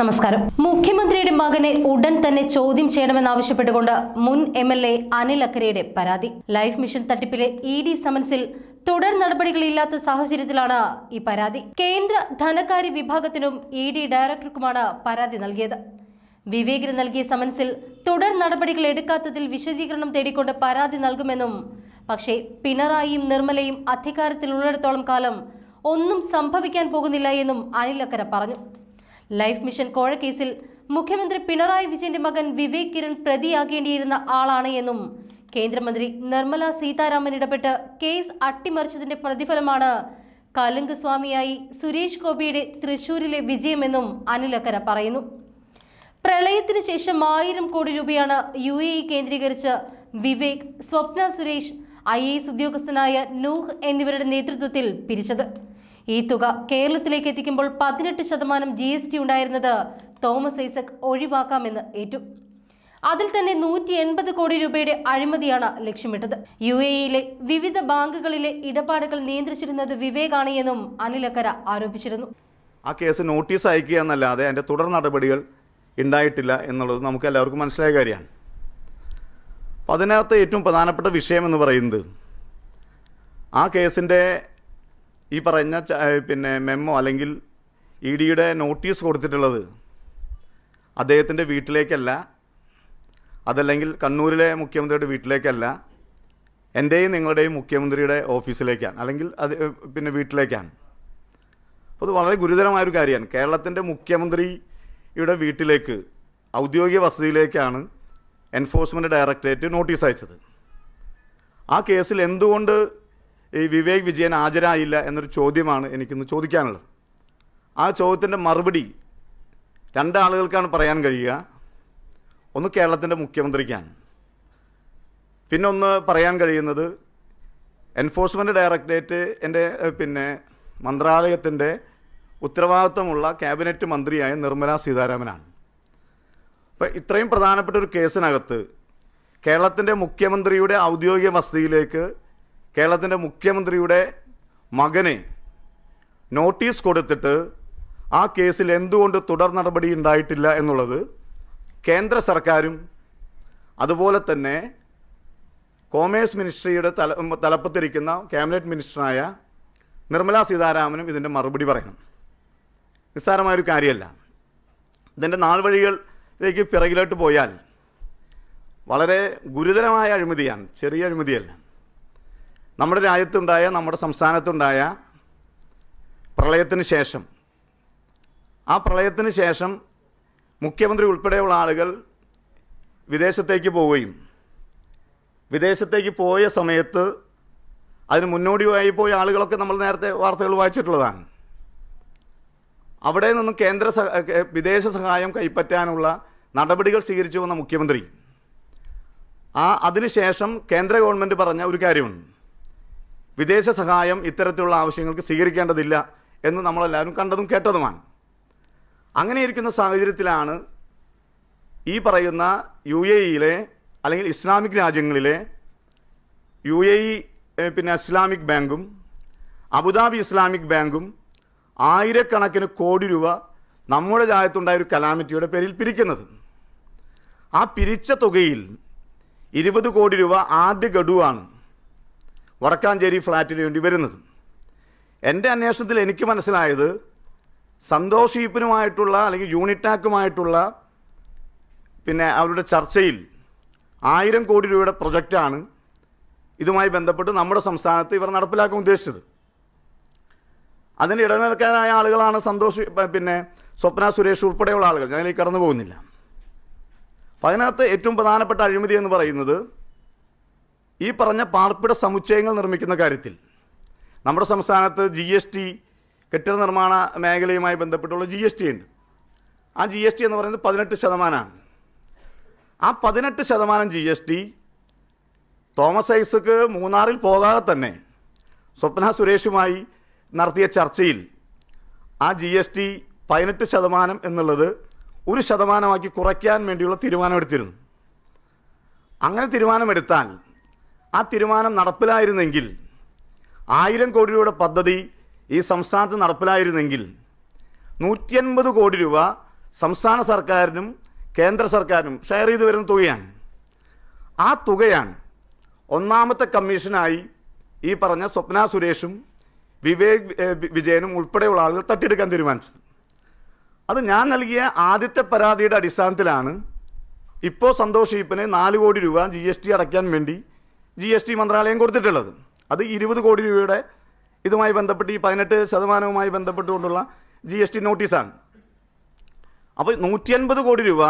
നമസ്കാരം. മുഖ്യമന്ത്രിയുടെ മകനെ ഉടൻ തന്നെ ചോദ്യം ചെയ്യണമെന്നാവശ്യപ്പെട്ടുകൊണ്ട് മുൻ എം എൽ എ അനിൽ അക്കരയുടെ പരാതി. ലൈഫ് മിഷൻ തട്ടിപ്പിലെ ഇ ഡി സമൻസിൽ തുടർ നടപടികളില്ലാത്ത സാഹചര്യത്തിലാണ് ഈ പരാതി. കേന്ദ്ര ധനകാര്യ വിഭാഗത്തിനും ഇ ഡി ഡയറക്ടർക്കുമാണ് പരാതി നൽകിയത്. വിവേകിന് നൽകിയ സമൻസിൽ തുടർ നടപടികൾ എടുക്കാത്തതിൽ വിശദീകരണം തേടിക്കൊണ്ട് പരാതി നൽകുമെന്നും പക്ഷേ പിണറായിയും നിർമ്മലയും അധികാരത്തിലുള്ളിടത്തോളം കാലം ഒന്നും സംഭവിക്കാൻ പോകുന്നില്ല എന്നും അനിൽ അക്കര പറഞ്ഞു. ലൈഫ് മിഷൻ കോഴക്കേസിൽ മുഖ്യമന്ത്രി പിണറായി വിജയന്റെ മകൻ വിവേക് കിരൺ പ്രതിയാകേണ്ടിയിരുന്ന ആളാണ് എന്നും കേന്ദ്രമന്ത്രി നിർമ്മല സീതാരാമൻ ഇടപെട്ട് കേസ് അട്ടിമറിച്ചതിന്റെ പ്രതിഫലമാണ് കലുങ്ക് സ്വാമിയായി സുരേഷ് ഗോപിയുടെ തൃശൂരിലെ വിജയമെന്നും അനിലക്കര പറയുന്നു. പ്രളയത്തിന് ശേഷം ആയിരം കോടി രൂപയാണ് യു എ കേന്ദ്രീകരിച്ച് Vivek Swapna Suresh I A S ഉദ്യോഗസ്ഥനായ നൂഹ് എന്നിവരുടെ നേതൃത്വത്തിൽ പിരിച്ചത്. ഈ തുക കേരളത്തിലേക്ക് എത്തിക്കുമ്പോൾ പതിനെട്ട് ശതമാനം ജി എസ് ടി ഉണ്ടായിരുന്നത് തോമസ് ഐസക് ഒഴിവാക്കാമെന്ന് ഏറ്റു. അതിൽ തന്നെ നൂറ്റി എൺപത് കോടി രൂപയുടെ അഴിമതിയാണ് ലക്ഷ്യമിട്ടത്. യു എ ഇയിലെ വിവിധ ബാങ്കുകളിലെ ഇടപാടുകൾ നിയന്ത്രിച്ചിരുന്നത് വിവേകാണ് എന്നും അനിലക്കര ആരോപിച്ചിരുന്നു. ആ കേസ് നോട്ടീസ് അയക്കുക എന്നല്ലാതെ അതിന്റെ തുടർ നടപടികൾ ഉണ്ടായിട്ടില്ല എന്നുള്ളത് നമുക്ക് എല്ലാവർക്കും മനസ്സിലായ കാര്യമാണ്. അപ്പോൾ അതിനകത്ത് ഏറ്റവും പ്രധാനപ്പെട്ട വിഷയം എന്ന് പറയുന്നത് ആ കേസിന്റെ ഈ പറഞ്ഞ പിന്നെ മെമ്മോ അല്ലെങ്കിൽ ഇ ഡിയുടെ നോട്ടീസ് കൊടുത്തിട്ടുള്ളത് അദ്ദേഹത്തിന്റെ വീട്ടിലേക്കല്ല അതല്ലെങ്കിൽ കണ്ണൂരിലെ മുഖ്യമന്ത്രിയുടെ വീട്ടിലേക്കല്ല എന്റെയും നിങ്ങളുടെയും മുഖ്യമന്ത്രിയുടെ ഓഫീസിലേക്കാണ് അല്ലെങ്കിൽ അത് പിന്നെ വീട്ടിലേക്കാണ്. അത് വളരെ ഗുരുതരമായൊരു കാര്യമാണ്. കേരളത്തിന്റെ മുഖ്യമന്ത്രിയുടെ വീട്ടിലേക്ക് ഔദ്യോഗിക വസതിയിലേക്കാണ് എൻഫോഴ്സ്മെന്റ് ഡയറക്ടറേറ്റ് നോട്ടീസ് അയച്ചത്. ആ കേസിൽ എന്തുകൊണ്ട് ഈ വിവേക് വിജയൻ ഹാജരായില്ല എന്നൊരു ചോദ്യമാണ് എനിക്കിന്ന് ചോദിക്കാനുള്ളത്. ആ ചോദ്യത്തിന്റെ മറുപടി രണ്ടാളുകൾക്കാണ് പറയാൻ കഴിയുക. ഒന്ന് കേരളത്തിന്റെ മുഖ്യമന്ത്രിക്കാണ്. പിന്നെ ഒന്ന് പറയാൻ കഴിയുന്നത് എൻഫോഴ്സ്മെന്റ് ഡയറക്ടറേറ്റ് എന്റെ പിന്നെ മന്ത്രാലയത്തിന്റെ ഉത്തരവാദിത്വമുള്ള ക്യാബിനറ്റ് മന്ത്രിയായ നിർമ്മല സീതാരാമനാണ്. അപ്പോൾ ഇത്രയും പ്രധാനപ്പെട്ട ഒരു കേസിനകത്ത് കേരളത്തിന്റെ മുഖ്യമന്ത്രിയുടെ ഔദ്യോഗിക വസതിയിലേക്ക് കേരളത്തിന്റെ മുഖ്യമന്ത്രിയുടെ മകനെ നോട്ടീസ് കൊടുത്തിട്ട് ആ കേസിൽ എന്തുകൊണ്ട് തുടർ നടപടി ഉണ്ടായിട്ടില്ല എന്നുള്ളത് കേന്ദ്ര സർക്കാരും അതുപോലെ തന്നെ കോമേഴ്സ് മിനിസ്ട്രിയുടെ തല തലപ്പത്തിരിക്കുന്ന ക്യാബിനറ്റ് മിനിസ്റ്ററായ നിർമ്മല സീതാരാമനും ഇതിന്റെ മറുപടി പറയണം. നിസ്സാരമായൊരു കാര്യമല്ല. ഇതിന്റെ നാൾ വഴികളിലേക്ക് പിറകിലോട്ട് പോയാൽ വളരെ ഗുരുതരമായ അഴിമതിയാണ് ചെറിയ അഴിമതിയല്ല. നമ്മുടെ രാജ്യത്തുണ്ടായ നമ്മുടെ സംസ്ഥാനത്തുണ്ടായ പ്രളയത്തിന് ശേഷം. ആ പ്രളയത്തിന് ശേഷം മുഖ്യമന്ത്രി ഉൾപ്പെടെയുള്ള ആളുകൾ വിദേശത്തേക്ക് പോവുകയും വിദേശത്തേക്ക് പോയ സമയത്ത് അതിന് മുന്നോടിയായി പോയ ആളുകളൊക്കെ നമ്മൾ നേരത്തെ വാർത്തകൾ വായിച്ചിട്ടുള്ളതാണ്. അവിടെ നിന്നും കേന്ദ്ര വിദേശ സഹായം കൈപ്പറ്റാനുള്ള നടപടികൾ സ്വീകരിച്ചു വന്ന മുഖ്യമന്ത്രി. ആ അതിനുശേഷം കേന്ദ്ര ഗവൺമെന്റ് പറഞ്ഞ ഒരു കാര്യമുണ്ട്. വിദേശ സഹായം ഇത്തരത്തിലുള്ള ആവശ്യങ്ങൾക്ക് സ്വീകരിക്കേണ്ടതില്ല എന്ന് നമ്മളെല്ലാവരും കണ്ടതും കേട്ടതുമാണ്. അങ്ങനെ ഇരിക്കുന്ന സാഹചര്യത്തിലാണ് ഈ പറയുന്ന യു എ ഇയിലെ അല്ലെങ്കിൽ ഇസ്ലാമിക് രാജ്യങ്ങളിലെ യു എ ഇ പിന്നെ ഇസ്ലാമിക് ബാങ്കും അബുദാബി ഇസ്ലാമിക് ബാങ്കും ആയിരക്കണക്കിന് കോടി രൂപ നമ്മുടെ രാജ്യത്തുണ്ടായ ഒരു കലാമിറ്റിയുടെ പേരിൽ പിരിക്കുന്നത്. ആ പിരിച്ച തുകയിൽ ഇരുപത് കോടി രൂപ ആദ്യ ഗഡുവാണ്. വടക്കാഞ്ചേരി ഫ്ലാറ്റിന് വേണ്ടി വരുന്നത്. എന്റെ അന്വേഷണത്തിൽ എനിക്ക് മനസ്സിലായത് സന്തോഷ് ഈപ്പനുമായിട്ടുള്ള അല്ലെങ്കിൽ യൂണിറ്റാക്കുമായിട്ടുള്ള പിന്നെ അവരുടെ ചർച്ചയിൽ ആയിരം കോടി രൂപയുടെ പ്രൊജക്റ്റാണ് ഇതുമായി ബന്ധപ്പെട്ട് നമ്മുടെ സംസ്ഥാനത്ത് ഇവർ നടപ്പിലാക്കാൻ ഉദ്ദേശിച്ചത്. അതിന് ഇടനിൽക്കാനായ ആളുകളാണ് സന്തോഷ് പിന്നെ സ്വപ്ന സുരേഷ് ഉൾപ്പെടെയുള്ള ആളുകൾ. ഞാനിലേക്ക് കടന്നു പോകുന്നില്ല അപ്പം അതിനകത്ത് ഏറ്റവും പ്രധാനപ്പെട്ട അഴിമതി എന്ന് പറയുന്നത് ഈ പറഞ്ഞ പാർപ്പിട സമുച്ചയങ്ങൾ നിർമ്മിക്കുന്ന കാര്യത്തിൽ നമ്മുടെ സംസ്ഥാനത്ത് ജി എസ് ടി കെട്ടിട നിർമ്മാണ മേഖലയുമായി ബന്ധപ്പെട്ടുള്ള ജി എസ് ടി ഉണ്ട്. ആ ജി എസ് ടി എന്ന് പറയുന്നത് പതിനെട്ട് ശതമാനമാണ്. ആ പതിനെട്ട് ശതമാനം G S T Thomas Isaac മൂന്നാറിൽ പോകാതെ തന്നെ സ്വപ്ന സുരേഷുമായി നടത്തിയ ചർച്ചയിൽ ആ ജി എസ് ടി പതിനെട്ട് ശതമാനം എന്നുള്ളത് ഒരു ശതമാനമാക്കി കുറയ്ക്കാൻ വേണ്ടിയുള്ള തീരുമാനമെടുത്തിരുന്നു. അങ്ങനെ തീരുമാനമെടുത്താൽ ആ തീരുമാനം നടപ്പിലായിരുന്നെങ്കിൽ ആയിരം കോടി രൂപയുടെ പദ്ധതി ഈ സംസ്ഥാനത്ത് നടപ്പിലായിരുന്നെങ്കിൽ നൂറ്റി അൻപത് കോടി രൂപ സംസ്ഥാന സർക്കാരിനും കേന്ദ്ര സർക്കാരിനും ഷെയർ ചെയ്തു വരുന്ന തുകയാണ്. ആ തുകയാണ് ഒന്നാമത്തെ കമ്മീഷനായി ഈ പറഞ്ഞ സ്വപ്ന സുരേഷും വിവേക് വിജയനും ഉൾപ്പെടെയുള്ള ആളുകൾ തട്ടിയെടുക്കാൻ തീരുമാനിച്ചത്. അത് ഞാൻ നൽകിയ ആദ്യത്തെ പരാതിയുടെ അടിസ്ഥാനത്തിലാണ് ഇപ്പോൾ സന്തോഷ് ഈപ്പന് നാല് കോടി രൂപ ജി അടയ്ക്കാൻ വേണ്ടി ജി എസ് ടി മന്ത്രാലയം കൊടുത്തിട്ടുള്ളത്. അത് ഇരുപത് കോടി രൂപയുടെ ഇതുമായി ബന്ധപ്പെട്ട് ഈ പതിനെട്ട് ശതമാനവുമായി ബന്ധപ്പെട്ടുകൊണ്ടുള്ള ജി എസ് ടി നോട്ടീസാണ്. അപ്പോൾ നൂറ്റി അൻപത് കോടി രൂപ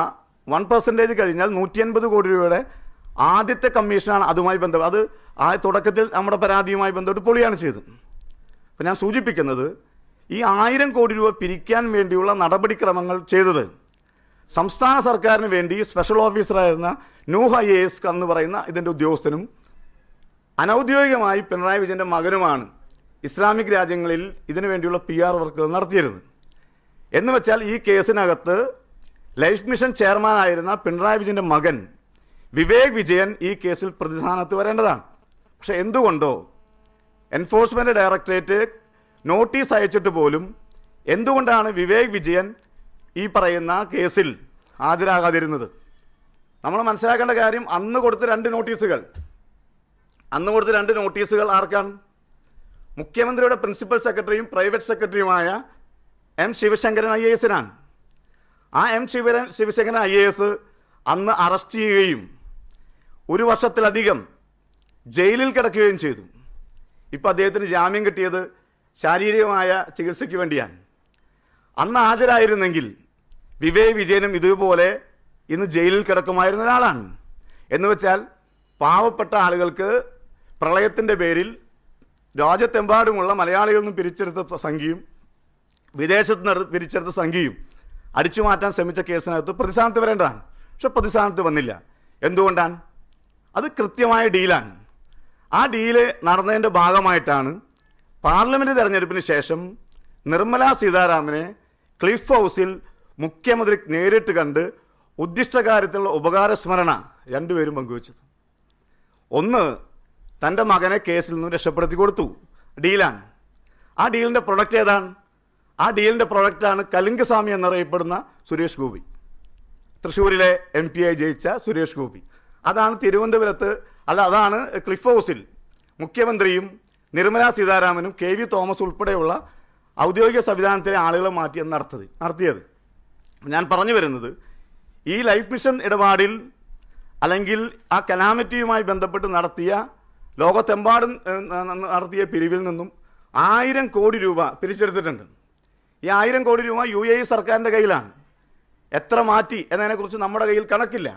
വൺ പെർസെന്റേജ് കഴിഞ്ഞാൽ നൂറ്റി അൻപത് കോടി രൂപയുടെ ആദ്യത്തെ കമ്മീഷനാണ് അതുമായി ബന്ധപ്പെട്ട് അത് ആ തുടക്കത്തിൽ നമ്മുടെ പരാതിയുമായി ബന്ധപ്പെട്ട് പൊളിയാണ് ചെയ്തത്. അപ്പോൾ ഞാൻ സൂചിപ്പിക്കുന്നത് ഈ ആയിരം കോടി രൂപ പിരിക്കാൻ വേണ്ടിയുള്ള നടപടിക്രമങ്ങൾ ചെയ്തത് സംസ്ഥാന സർക്കാരിന് വേണ്ടി സ്പെഷ്യൽ ഓഫീസറായിരുന്ന ഐ എ എസ് എന്ന് പറയുന്ന ഇതിന്റെ ഉദ്യോഗസ്ഥനും അനൗദ്യോഗികമായി പിണറായി വിജയന്റെ മകനുമാണ് ഇസ്ലാമിക് രാജ്യങ്ങളിൽ ഇതിനു വേണ്ടിയുള്ള പി ആർ വർക്കുകൾ നടത്തിയിരുന്നത്. എന്ന് വെച്ചാൽ ഈ കേസിനകത്ത് ലൈഫ് മിഷൻ ചെയർമാനായിരുന്ന പിണറായി വിജയന്റെ മകൻ വിവേക് വിജയൻ ഈ കേസിൽ പ്രതിസ്ഥാനത്ത് വരേണ്ടതാണ്. പക്ഷെ എന്തുകൊണ്ടോ എൻഫോഴ്സ്മെന്റ് ഡയറക്ടറേറ്റ് നോട്ടീസ് അയച്ചിട്ട് പോലും എന്തുകൊണ്ടാണ് വിവേക് വിജയൻ ഈ പറയുന്ന കേസിൽ ഹാജരാകാതിരുന്നത്? നമ്മൾ മനസ്സിലാക്കേണ്ട കാര്യം അന്ന് കൊടുത്ത രണ്ട് നോട്ടീസുകൾ അന്ന് കൊടുത്ത രണ്ട് നോട്ടീസുകൾ ആർക്കാണ്? മുഖ്യമന്ത്രിയുടെ പ്രിൻസിപ്പൽ സെക്രട്ടറിയും പ്രൈവറ്റ് സെക്രട്ടറിയുമായ എം ശിവശങ്കരൻ ഐ എ എസിനാണ്. ആ M ശിവരൻ Sivasankaran I A S അന്ന് അറസ്റ്റ് ചെയ്യുകയും ഒരു വർഷത്തിലധികം ജയിലിൽ കിടക്കുകയും ചെയ്തു. ഇപ്പോൾ അദ്ദേഹത്തിന് ജാമ്യം കിട്ടിയത് ശാരീരികമായ ചികിത്സയ്ക്ക് വേണ്ടിയാണ്. അന്ന് ഹാജരായിരുന്നെങ്കിൽ വിവേക് വിജയനും ഇതുപോലെ ഇന്ന് ജയിലിൽ കിടക്കുമായിരുന്ന ഒരാളാണ്. എന്ന് വെച്ചാൽ പാവപ്പെട്ട ആളുകൾക്ക് പ്രളയത്തിന്റെ പേരിൽ രാജ്യത്തെമ്പാടുമുള്ള മലയാളികളിൽ നിന്നും പിരിച്ചെടുത്ത സംഖ്യയും വിദേശത്ത് നിന്ന് പിരിച്ചെടുത്ത സംഖ്യയും അടിച്ചു മാറ്റാൻ ശ്രമിച്ച കേസിനകത്ത് പ്രതിസ്ഥാനത്ത് വരേണ്ടതാണ്. പക്ഷെ പ്രതിസ്ഥാനത്ത് വന്നില്ല. എന്തുകൊണ്ടാണ്? അത് കൃത്യമായ ഡീലാണ്. ആ ഡീൽ നടന്നതിന്റെ ഭാഗമായിട്ടാണ് പാർലമെന്റ് തെരഞ്ഞെടുപ്പിന് ശേഷം നിർമ്മല സീതാരാമനെ ക്ലിഫ് ഹൗസിൽ മുഖ്യമന്ത്രി നേരിട്ട് കണ്ട് ഉദ്ദിഷ്ട കാര്യത്തിലുള്ള ഉപകാരസ്മരണ രണ്ടുപേരും പങ്കുവച്ചത്. ഒന്ന് തന്റെ മകനെ കേസിൽ നിന്നും രക്ഷപ്പെടുത്തി കൊടുത്തു. ഡീലാണ് ആ ഡീലിന്റെ പ്രൊഡക്റ്റ് ഏതാണ്? ആ ഡീലിന്റെ പ്രൊഡക്റ്റാണ് കലിംഗസ്വാമി എന്നറിയപ്പെടുന്ന സുരേഷ് ഗോപി. തൃശ്ശൂരിലെ എം പി ആയി ജയിച്ച സുരേഷ് ഗോപി. അതാണ് തിരുവനന്തപുരത്ത് അല്ല അതാണ് ക്ലിഫ് ഹൗസിൽ മുഖ്യമന്ത്രിയും നിർമ്മല സീതാരാമനും കെ വി തോമസ് ഉൾപ്പെടെയുള്ള ഔദ്യോഗിക സംവിധാനത്തിലെ ആളുകളെ മാറ്റി നടത്തത് നടത്തിയത്. ഞാൻ പറഞ്ഞു വരുന്നത് ഈ ലൈഫ് മിഷൻ ഇടപാടിൽ അല്ലെങ്കിൽ ആ കലാമിറ്റിയുമായി ബന്ധപ്പെട്ട് നടത്തിയ ലോകത്തെമ്പാടും നടത്തിയ പിരിവിൽ നിന്നും ആയിരം കോടി രൂപ പിരിച്ചെടുത്തിട്ടുണ്ട്. ഈ ആയിരം കോടി രൂപ യു എ സർക്കാരിന്റെ കയ്യിലാണ്. എത്ര മാറ്റി എന്നതിനെക്കുറിച്ച് നമ്മുടെ കയ്യിൽ കണക്കില്ല.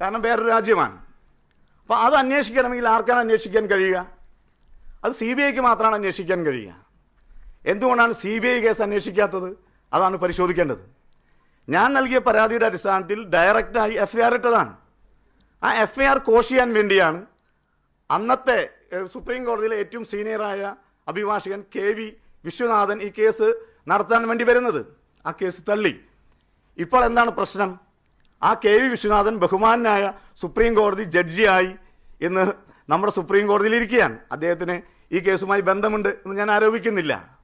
കാരണം വേറൊരു രാജ്യമാണ്. അപ്പോൾ അത് അന്വേഷിക്കണമെങ്കിൽ ആർക്കാണ് അന്വേഷിക്കാൻ കഴിയുക? അത് സി ബി ഐക്ക് മാത്രമാണ് അന്വേഷിക്കാൻ കഴിയുക. എന്തുകൊണ്ടാണ് സി ബി ഐ കേസ് അന്വേഷിക്കാത്തത്? അതാണ് പരിശോധിക്കേണ്ടത്. ഞാൻ നൽകിയ പരാതിയുടെ അടിസ്ഥാനത്തിൽ ഡയറക്റ്റായി എഫ് ഐ ആർ ഇട്ടതാണ്. ആ എഫ് ഐ ആർ കോഷ് ചെയ്യാൻ വേണ്ടിയാണ് അന്നത്തെ സുപ്രീം കോടതിയിലെ ഏറ്റവും സീനിയറായ അഭിഭാഷകൻ കെ വി വിശ്വനാഥൻ ഈ കേസ് നടത്താൻ വേണ്ടി വരുന്നത്. ആ കേസ് തള്ളി. ഇപ്പോൾ എന്താണ് പ്രശ്നം? ആ കെ വി വിശ്വനാഥൻ ബഹുമാനായ സുപ്രീം കോടതി ജഡ്ജിയായി ഇന്ന് നമ്മുടെ സുപ്രീം കോടതിയിൽ ഇരിക്കുകയാണ് അദ്ദേഹത്തിന് ഈ കേസുമായി ബന്ധമുണ്ട് എന്ന് ഞാൻ ആരോപിക്കുന്നില്ല.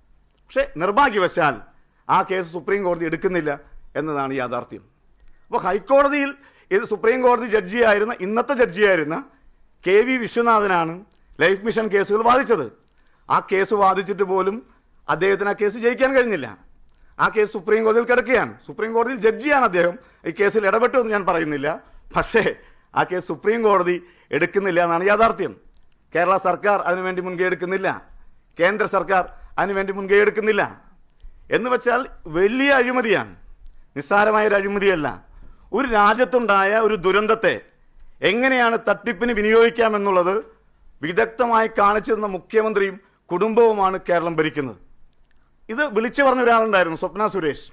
പക്ഷേ നിർഭാഗ്യവശാൽ ആ കേസ് സുപ്രീം കോടതി എടുക്കുന്നില്ല എന്നതാണ് യാഥാർത്ഥ്യം. അപ്പോൾ ഹൈക്കോടതിയിൽ ഇത് സുപ്രീം കോടതി ജഡ്ജിയായിരുന്ന ഇന്നത്തെ ജഡ്ജിയായിരുന്ന കെ വി വിശ്വനാഥനാണ് ലൈഫ് മിഷൻ കേസുകൾ വാദിച്ചത്. ആ കേസ് വാദിച്ചിട്ട് പോലും അദ്ദേഹത്തിന് ആ കേസ് ജയിക്കാൻ കഴിഞ്ഞില്ല. ആ കേസ് സുപ്രീം കോടതിയിൽ കിടക്കുകയാണ്. സുപ്രീം കോടതിയിൽ ജഡ്ജിയാണ് അദ്ദേഹം. ഈ കേസിൽ ഇടപെട്ടു എന്ന് ഞാൻ പറയുന്നില്ല. പക്ഷേ ആ കേസ് സുപ്രീം കോടതി എടുക്കുന്നില്ല എന്നാണ് യാഥാർത്ഥ്യം. കേരള സർക്കാർ അതിനുവേണ്ടി മുൻകൈ എടുക്കുന്നില്ല. കേന്ദ്ര സർക്കാർ അതിനുവേണ്ടി മുൻകൈ എടുക്കുന്നില്ല. എന്ന് വെച്ചാൽ വലിയ അഴിമതിയാണ്. നിസ്സാരമായ ഒരു അഴിമതിയല്ല. ഒരു രാജ്യത്തുണ്ടായ ഒരു ദുരന്തത്തെ എങ്ങനെയാണ് തട്ടിപ്പിന് വിനിയോഗിക്കാമെന്നുള്ളത് വിദഗ്ധമായി കാണിച്ചു തന്ന മുഖ്യമന്ത്രിയും കുടുംബവുമാണ് കേരളം ഭരിക്കുന്നത്. ഇത് വിളിച്ചു പറഞ്ഞ ഒരാളുണ്ടായിരുന്നു സ്വപ്ന സുരേഷ്.